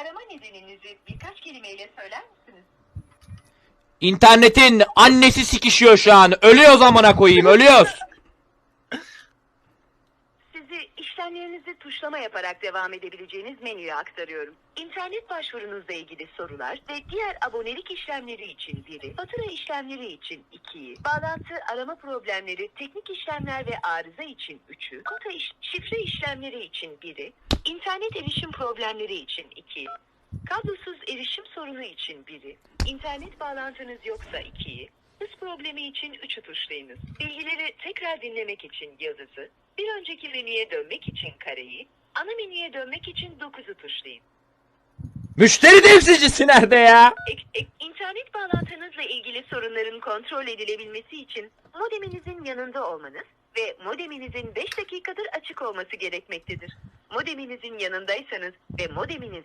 arama nedeninizi birkaç kelimeyle söyler misiniz? İnternetin annesi sikişiyor şu an. Ölüyoruz amına koyayım ölüyoruz. Sizi işlemlerinizi tuşlama yaparak devam edebileceğiniz menüye aktarıyorum. İnternet başvurunuzla ilgili sorular ve diğer abonelik işlemleri için biri, fatura işlemleri için ikiyi, bağlantı arama problemleri, teknik işlemler ve arıza için üçü, kota iş, şifre işlemleri için biri, internet erişim problemleri için iki, kablosuz erişim sorunu için biri, internet bağlantınız yoksa ikiyi, hız problemi için üçü tuşlayınız. Bilgileri tekrar dinlemek için yıldızı, bir önceki menüye dönmek için kareyi, ana menüye dönmek için 9'u tuşlayın. Müşteri temsilcisi nerede ya? Ek, ek, internet bağlantınızla ilgili sorunların kontrol edilebilmesi için modeminizin yanında olmanız ve modeminizin 5 dakikadır açık olması gerekmektedir. Modeminizin yanındaysanız ve modeminiz